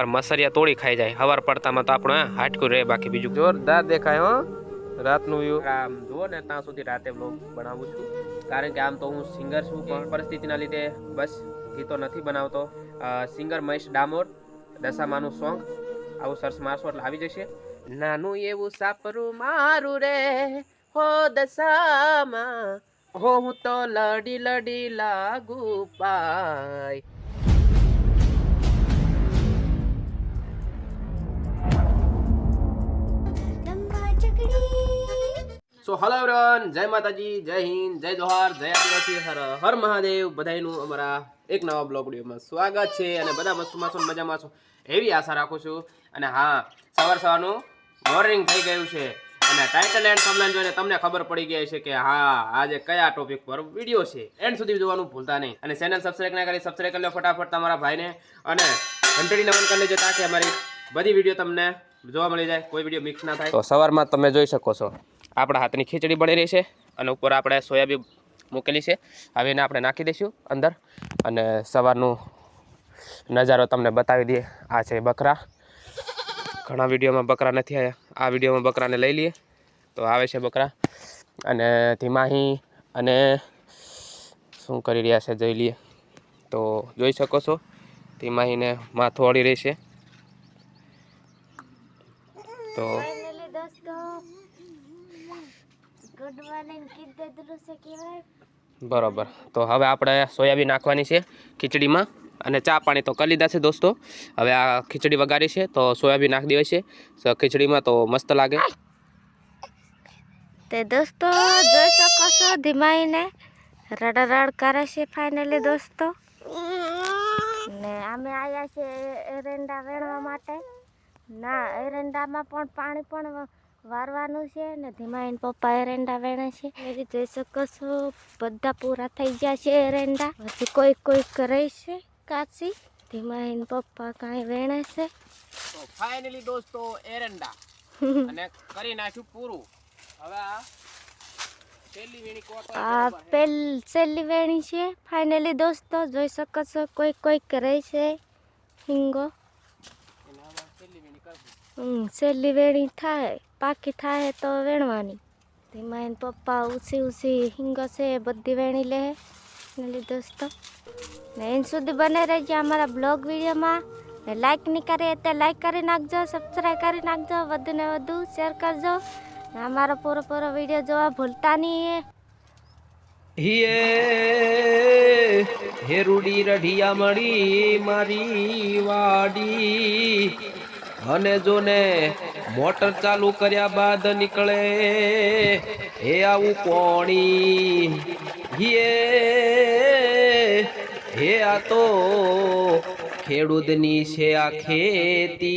નકર મસરિયા તોડી ખાઈ જાય. હવાર પડતામાં તો આપણે હાટકું રહે બાકી બીજું જોરદાર દેખાય હો. રાતનું વ્યૂ આમ જુઓ ને ત્યાં સુધી રાતે બ્લોગ બનાવું છું. કારણ કે આમ તો હું સિંગર છું પણ પરિસ્થિતિના લીધે બસ ગીતો નથી બનાવતો. સિંગર મહેશ ડામોર દશામાનું સોંગ આવું સર્ચ મારશો એટલે આવી જશે. નાનું એવું સાપરું મારું રે હો દશામાં. હો હું તો લડી લડી લાગુ પાય. સો હલો એવરીવન જય માતાજી, જય હિન્દ, જય જોહાર, જય આદિવાસી, હર હર મહાદેવ. બધાયનું અમારા એક નવા બ્લોગ વિડીયોમાં સ્વાગત છે અને બધા મસ્તમાં છો મજામાં છો એવી આશા રાખું છું. અને હા, સવાર સવારનું મોર્નિંગ થઈ ગયું છે અને ટાઇટલ એન્ડ સમલાઈન જોઈને તમને ખબર પડી ગઈ છે કે હા, આજે કયા ટોપિક પર વીડિયો છે. એન્ડ સુધી જોવાનું ભૂલતા નહીં. અને ચેનલ સબસ્ક્રાઈબ ના કરી સબસ્ક્રાઈબ કરી લો ફટાફટ તમારા ભાઈને. અને ઘંટડી નમન કરી લેજો તાકે અમારી બધી વીડિયો તમને જોવા મળી જાય. કોઈ વીડિયો મિક્સ ના થાય. તો સવારમાં તમે જોઈ શકો છો. આપણા હાથની ખીચડી બની રહી છે અને ઉપર આપણે સોયાબીન મૂકેલી છે. હવે એને આપણે નાખી દઈશું અંદર અને સવારનું નજારો તમને બતાવી દઈએ. આ છે બકરા. ઘણા વિડીયોમાં બકરા નથી આવ્યા આ વિડીયોમાં બકરાને લઈ લઈએ. તો આવે છે બકરા. અને ધીમાહી અને શું કરી રહ્યા છે જોઈ લઈએ. તો જોઈ શકો છો ધીમાહીને માથું અડી રહી છે. તો બરોબર. તો હવે આપણે સોયાબીન નાખવાની છે ખીચડીમાં અને ચા પાણી તો કરી લીધા છે દોસ્તો. હવે આ ખીચડી વગાડી છે તો સોયાબીન નાખી દેવાય છે. તો ખીચડીમાં તો મસ્ત લાગે. તે દોસ્તો જોઈ શકો છો ધીમાઈને રડ રડ કરે છે ફાઇનલી દોસ્તો. ને અમે આવ્યા છે એરંડા વેણવા માટે. ના એરંડામાં પણ પાણી પણ વારવાનું છે ને ધીમાઈન પપ્પા એરંડા વેણે છે. એ જોઈ શકો છો બધા પૂરા થઈ ગયા છે એરંડા. હજી કોઈ કોઈ કરે છે કાચી? ધીમા એન પપ્પા કાંઈ વેણે છે. તો ફાઇનલી દોસ્તો એરંડા. અને કરી નાખ્યું પૂરું. હવે આ પેલ છેલ્લી વેણી છે. ફાઇનલી દોસ્તો જોઈ શકો છો કોઈ કોઈ કરે છે. હિંગો. છેલ્લી વેણી થાય. પાકી થાય તો વેણવાની. તેમાં એને પપ્પા ઉછી ઉછી હિંગો છે બધી વેણી લે ફાઇનલી દોસ્તો ને એન સુધી બને રહેજો અમારા બ્લોગ વિડીયોમાં. ને લાઈક નહીં કરે એટલે લાઈક કરી નાખજો સબસ્ક્રાઈબ કરી નાખજો, વધુ ને વધુ શેર કરજો. ને અમારો પૂરો પૂરો વીડિયો જોવા ભૂલતા નહીં. હિયે હેરુડી રઢિયા મળી મારી વાડી. અને જોને મોટર ચાલુ કર્યા બાદ નીકળે. હે આવું કોણી? હિયે હે આ તો ખેડૂતની છે આ ખેતી.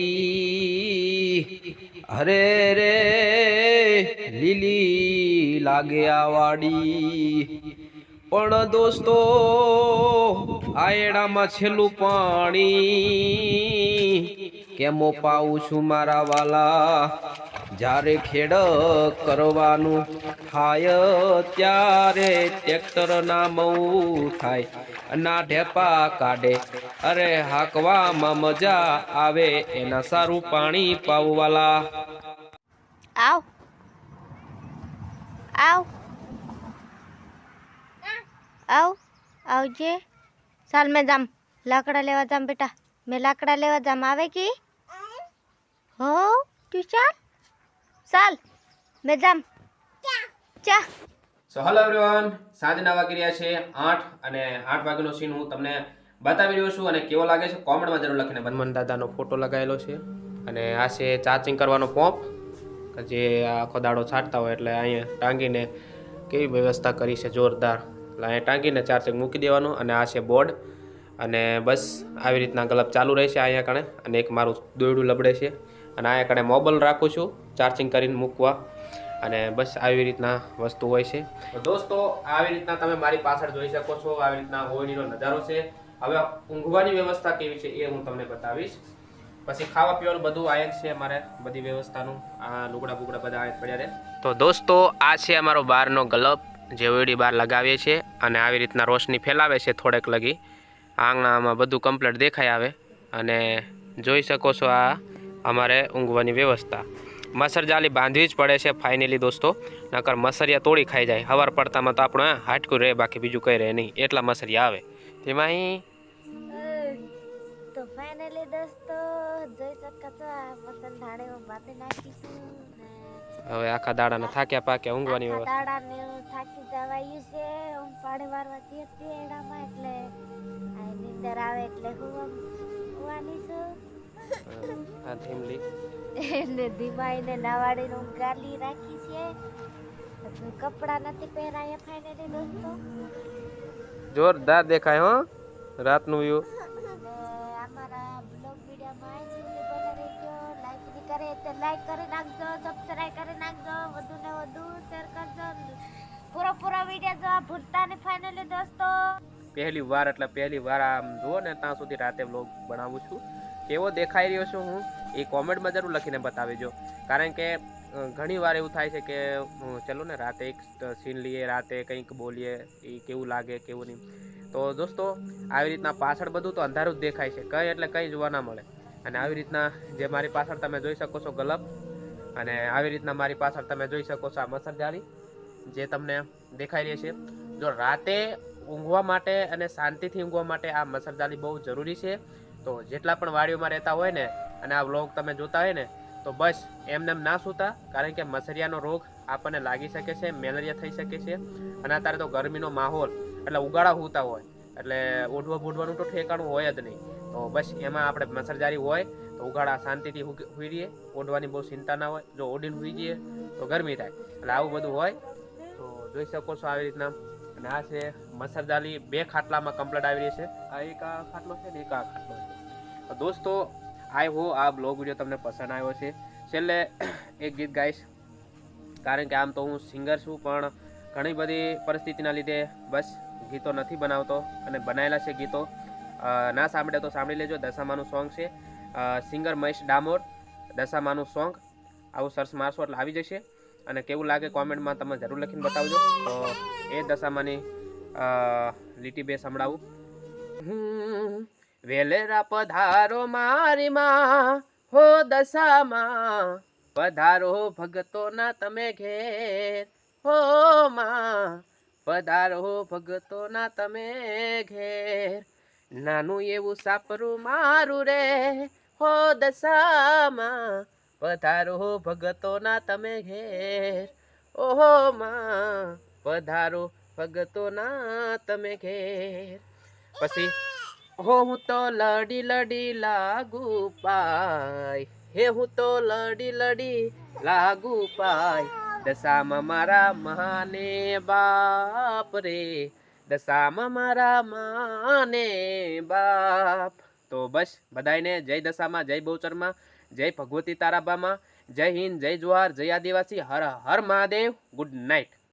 અરે રે, લીલી લાગે આ વાડી. પણ દોસ્તો આયડામાં છેલ્લું પાણી. કેમો પાઉં છું મારા વાલા? જ્યારે ખેડ કરવાનું થાય, ત્યારે ટ્રેક્ટર ના મઉ થાય. ના ઢેપા કાઢે, અરે હાકવામાં મજા આવે, એના સારું પાણી પાવવાલા આવ. આવ. આવ. આવજે. ચાલ મેં જામ લાકડા લેવા જામ બેટા. મેં લાકડા લેવા જામ. આવે કે? હો તું ચાલ ચાલ મેં જામ. ચા. સો હેલો એવરીવન સાંજના વાગી રહ્યા છે આઠ અને આઠ વાગ્યાનો સીન હું તમને બતાવી રહ્યો છું અને કેવો લાગે છે કોમેન્ટમાં જરૂર લખીને હનુમાન દાદાનો ફોટો લગાવેલો છે અને આ છે ચાર્જિંગ કરવાનો પોપ કે જે આખો દાડો છાંટતા હોય એટલે અહીંયા ટાંગીને કેવી વ્યવસ્થા કરી છે જોરદાર. એટલે અહીંયા ટાંગીને ચાર્જિંગ મૂકી દેવાનું અને આ છે બોર્ડ. અને બસ આવી રીતના ગલબ ચાલુ રહેશે અહીંયા કણે અને એક મારું દોયડું લબડે છે. અને આ કણે મોબાઈલ રાખું છું ચાર્જિંગ કરીને મૂકવા. અને બસ આવી રીતના વસ્તુ હોય છે. દોસ્તો આવી રીતના તમે મારી પાછળ જોઈ શકો છો આવી રીતના હોળીનો નજારો છે. હવે ઊંઘવાની વ્યવસ્થા કેવી છે એ હું તમને બતાવીશ. પછી ખાવા પીવાનું બધું આ છે અમારે બધી વ્યવસ્થાનું. આ લુગડા બુગડા બધા આ જ પડ્યા રહે. તો દોસ્તો આ છે અમારો બહારનો ગલબ જે ઓયડી બહાર લગાવીએ છીએ અને આવી રીતના રોશની ફેલાવે છે થોડેક લગી. આંગણામાં બધું કમ્પ્લીટ દેખાય આવે. અને જોઈ શકો છો આ અમારે ઊંઘવાની વ્યવસ્થા. મસર જાલી બાંધવી જ પડે છે ફાઇનલી દોસ્તો. નકર મસરિયા તોડી ખાઈ જાય. હવાર પડતામાં તો આપણું આ હાટકું રહે બાકી બીજું કંઈ રહે નહીં. એટલા મસરિયા આવે. તેમાં અહીં તો ફાઇનલી દોસ્તો જોઈ શકો છો આ મસલ ધાણે બાંધી નાખીશું ને હવે આખા દાડાના થાક્યા પાક્યા ઊંઘવાની આખા વ્યવસ્થા. દાડાને એવું થાકી જવાયું છે. હું પાણી વારવા જઈએ છીએ એડામાં એટલે આ નીંદર આવે એટલે હું આમ આ થીમલી એને ધીમાઈને નાવાડીને હું ગાલી રાખી છે. કપડાં નથી પહેરાયા ફાઇનલી દોસ્તો. જોરદાર દેખાય હો રાતનું વ્યૂ. અમારા બ્લોગ વિડીયોમાં સુધી બને રહેજો. લાઈકની કરે તો લાઈક કરી નાખજો સબસ્ક્રાઇબ કરી નાખજો વધુ ને વધુ શેર કરજો. પૂરો પૂરો વિડિયો જોવા ભૂલતા નહીં ફાઇનલી દોસ્તો. પહેલી વાર એટલે પહેલી વાર આમ જુઓ ને ત્યાં સુધી રાતે બ્લોગ બનાવું છું. કેવો દેખાઈ રહ્યો છું હું? એ કોમેન્ટમાં જરૂર લખીને બતાવજો. કારણ કે ઘણીવાર એવું થાય છે કે ચલો ને, રાતે એક સીન લઈએ, રાતે કંઈક બોલીએ, એ કેવું લાગે, કેવું નહીં. તો દોસ્તો, આવી રીતના પાછળ બધું તો અંધારું જ દેખાય છે. કંઈ એટલે કંઈ જોવા ના મળે. અને આવી રીતના જે મારી પાછળ તમે જોઈ શકો છો ગલબ અને આવી રીતના મારી પાછળ તમે જોઈ શકો છો આ મસરજાળી જે તમને દેખાઈ રહી છે. જો રાતે ઊંઘવા માટે અને શાંતિથી ઊંઘવા માટે આ મસરદાલી બહુ જરૂરી છે. તો જેટલા પણ વાડીઓમાં રહેતા હોય ને અને આ વ્લોગ તમે જોતા હોય ને, તો બસ એમને એમ ના સૂતા, કારણ કે મસરિયાનો રોગ આપણને લાગી શકે છે, મેલેરિયા થઈ શકે છે, અને અત્યારે તો ગરમીનો માહોલ, એટલે ઉગાડા હોતા હોય, એટલે ઉઠવા બોઢવાનું તો ઠેકાણું હોય જ નહીં. તો બસ એમાં આપણે મસરજારી હોય, તો ઉગાડા શાંતિથી હુઈ રહીએ ઓઢવાની બહુ ચિંતા ના હોય, જો ઓઢીને હુઈ જઈએ, તો ગરમી થાય. એટલે આવું બધું હોય, તો જોઈ શકો છો આવી રીતના. અને આ છે મસરદાલી બે ખાટલામાં કમ્પ્લીટ આવી રહી છે. આ એક આ ખાટલો છે ને એક આ ખાટલો છે. દોસ્તો આઈ હો આ બ્લોગ વીડિયો તમને પસંદ આવ્યો છે. છેલ્લે એક ગીત ગાઈશ. કારણ કે આમ તો હું સિંગર છું, પણ ઘણી બધી પરિસ્થિતિના લીધે બસ ગીતો નથી બનાવતો અને બનાવેલા છે ગીતો. ના સાંભળે તો સાંભળી લેજો. દશામાનું સોંગ છે. સિંગર મહેશ ડામોર, દશામાનું સોંગ આવું સર્ચ મારશો એટલે આવી જશે. અને કેવું લાગે કોમેન્ટમાં તમે જરૂર લખીને બતાવજો. તો એ દશામાની લીટી બે સંભળાવું. વેલેરા પધારો મારી માં, હો દશામાં. પધારો ભગતોના તમે ઘેર, હો માં. પધારો ભગતોના તમે ઘેર. નાનું એવું સાપરું મારું રે, હો દશામાં. પધારો ભગતોના તમે ઘેર, ઓહો માં. પધારો ભગતોના તમે ઘેર. પછી હો હું તો લડી લડી લાગુ પાય. હે હું તો લડી લડી લાગુ પાય. દશામાં મારા માને બાપ રે. દશામાં મારા માને બાપ. તો બસ બધાયને જય દશામાં, જય બહુચરમાં, જય ભગવતી તારાબામાં. જય હિન્દ, જય જોહાર જય આદિવાસી. હર હર મહાદેવ. Good night.